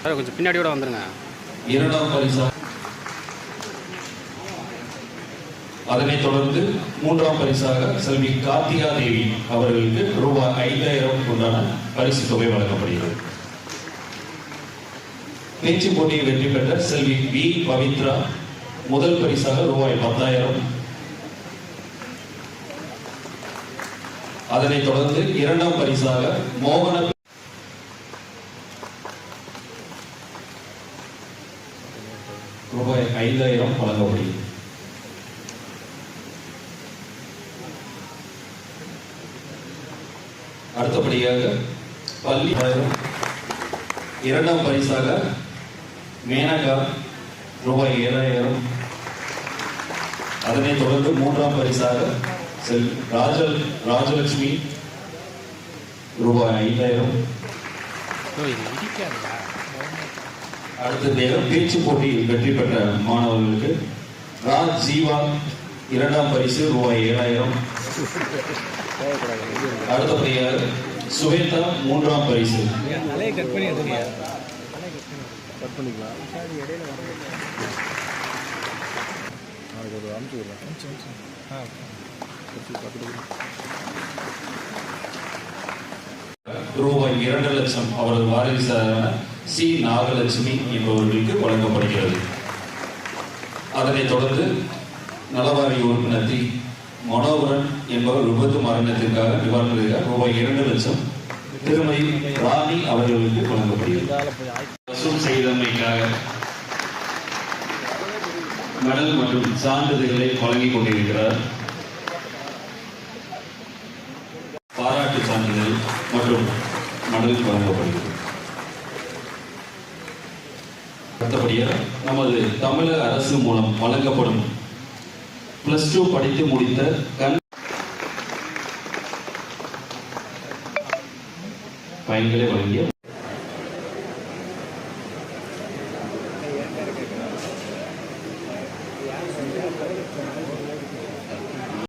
Sir கொஞ்சம் பின்னாடியோட வந்துருங்க. இரண்டாம் பரிசா? அதனைத் தொடர்ந்து மூன்றாம் பரிசாக செல்வி கார்த்திகா தேவி அவர்களுக்கு ரூபாய் ஐந்தாயிரம் உண்டான பரிசு தொகை வழங்கப்படுகிறது. பேச்சு போட்டியில் வெற்றி பெற்ற செல்வி வி பவித்ரா முதல் பரிசாக ரூபாய் பத்தாயிரம் அதனைத் தொடர்ந்து இரண்டாம் பரிசாக மோகன ரூபாய் ஐந்தாயிரம் வழங்கப்படுகிறது அடுத்தபடியாக பள்ளி இரண்டாம் பரிசாக மேனகா ரூபாய் ஏழாயிரம். அதனைத் தொடர்ந்து மூன்றாம் பரிசாக செல் ராஜ ராஜலட்சுமி ரூபாய் ஐந்தாயிரம். அடுத்ததாக பேச்சு போட்டியில் வெற்றி பெற்ற மாணவர்களுக்கு ராஜ் ஜீவா இரண்டாம் பரிசு ரூபாய் ஏழாயிரம். அடுத்தபடியாக சுவேதா மூன்றாம் பரிசு. ரூபாய் இரண்டு லட்சம் அவரது வாரிசான சி. நாகலட்சுமி என்பவர்களுக்கு வழங்கப்படுகிறது. அதனைத் தொடர்ந்து நலவாரி உறுப்பினர் தி. மனோகரன் என்பவர் விபத்து மரணத்திற்காக நிவாரணத்திற்காக ரூபாய் இரண்டு லட்சம் திருமதி ராணி அவர்களுக்கு வழங்கப்படுகிறது. வசூல் செய்தமைக்காக மெடல் மற்றும் சான்றிதழ்களை வழங்கிக் கொண்டிருக்கிறார். சான்றிதழ் மற்றும் மடலில் வழங்கப்படுகிறது அடுத்தபடியாக நமது தமிழக அரசு மூலம் வழங்கப்படும் பிளஸ் டூ படித்து முடித்த கண் பயன்களை வழங்கிய